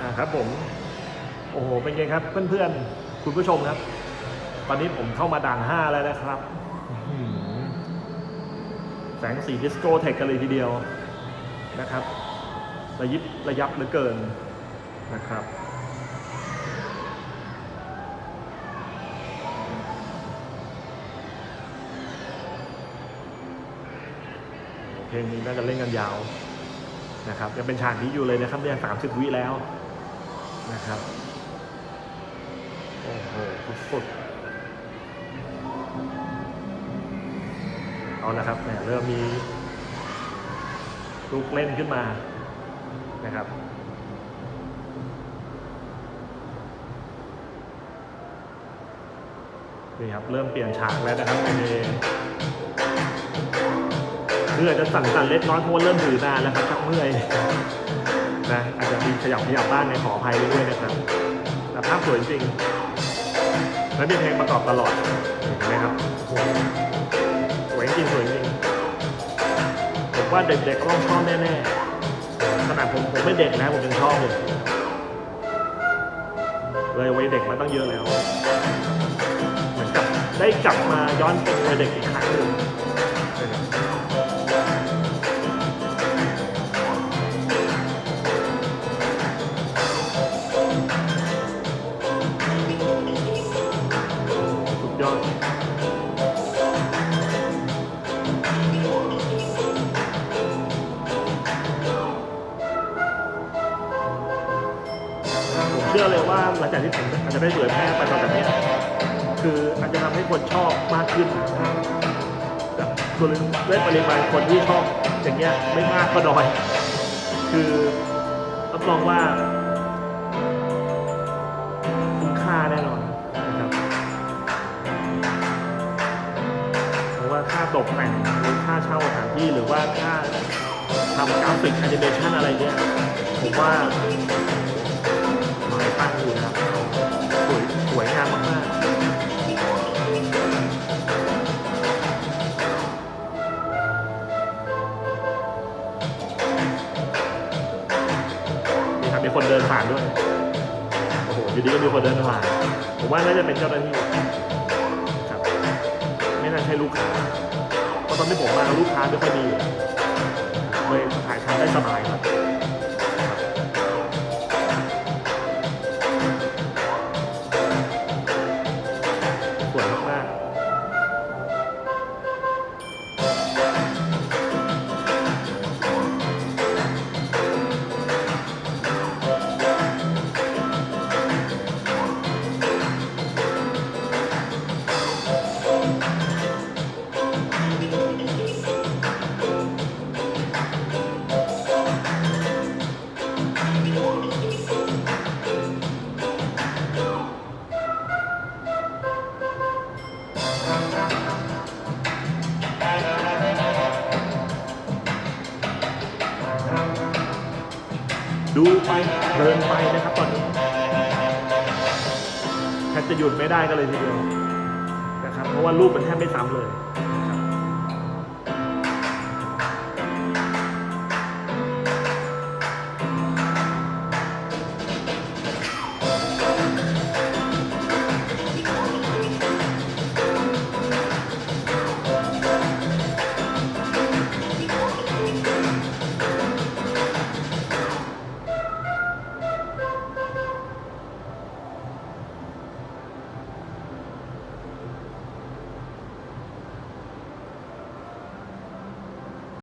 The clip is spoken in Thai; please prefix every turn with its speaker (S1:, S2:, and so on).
S1: อ่าครับผม โอ้โห เป็นไงครับ เพื่อนๆ คุณผู้ชมครับ ตอนนี้ผมเข้ามาด่านห้าแล้วนะครับ แสงสีดิสโก้เทคกันเลยทีเดียวนะครับ ระยิบระยับเหลือเกินนะครับเพลงนี้น่าจะเล่นกันยาวนะครับยังเป็นฉากนี้อยู่เลยนะครับเนี่ยสามสิบวิแล้ว นะครับ โอ้โหสุดเอาละครับเนี่ยเริ่มมีลูกเล่นขึ้นมานะครับนี่ครับ เริ่มเปลี่ยนฉากแล้วนะครับนี่คืออจะสั่นๆเล็กน้อยเพราะเริ่มถือนานแล้วครับชักเมื่อย นะอาจจะมีขยับขยับบ้างในขออภัยด้วยนะครับแต่ภาพสวยจริง และมีเพลงประกอบตลอดเห็นไหมครับสวยจริงสวยจริงผมว่าเด็กๆต้องชอบแน่ๆขนาดผมผมไม่เด็กนะผมยังชอบเลยเลยวัยเด็กมาตั้งเยอะแล้ว เหมือนกับได้กลับมาย้อนเป็นวัยเด็กอีกครั้งหนึ่ง ยอดผมเชื่อเลยว่าหลังจากที่ผมอาจจะได้เผยแพร่ไปตอนแบบนี้คืออาจจะทำให้คนชอบมากขึ้นแบบส่วนหนึ่งได้ปริมาณคนที่ชอบอย่างเงี้ยไม่มากก็น้อย คือรับรองว่า ตกแต่งหรือค่าเช่าสถานที่หรือว่าค่าทำกราฟิกแอนิเมชันอะไรเนี่ยผมว่าหมายตั้งอยู่นะครับสวยสวยงามมากๆนี่ครับมีคนเดินผ่านด้วย โอ้โหอยู่ดีก็มีคนเดินผ่าน ผมว่าน่าจะเป็นเจ้าหน้าที่ครับ ไม่น่าใช่ลูกค้า อนที่ผมมาลูกค้าไม่ค่อยดีเลยขายทำได้สบายครับ ดูไปเพลินไปนะครับตอนนี้แทบจะหยุดไม่ได้กันเลยทีเดียวนะครับเพราะว่ารูปมันแทบไม่ซ้ำเลย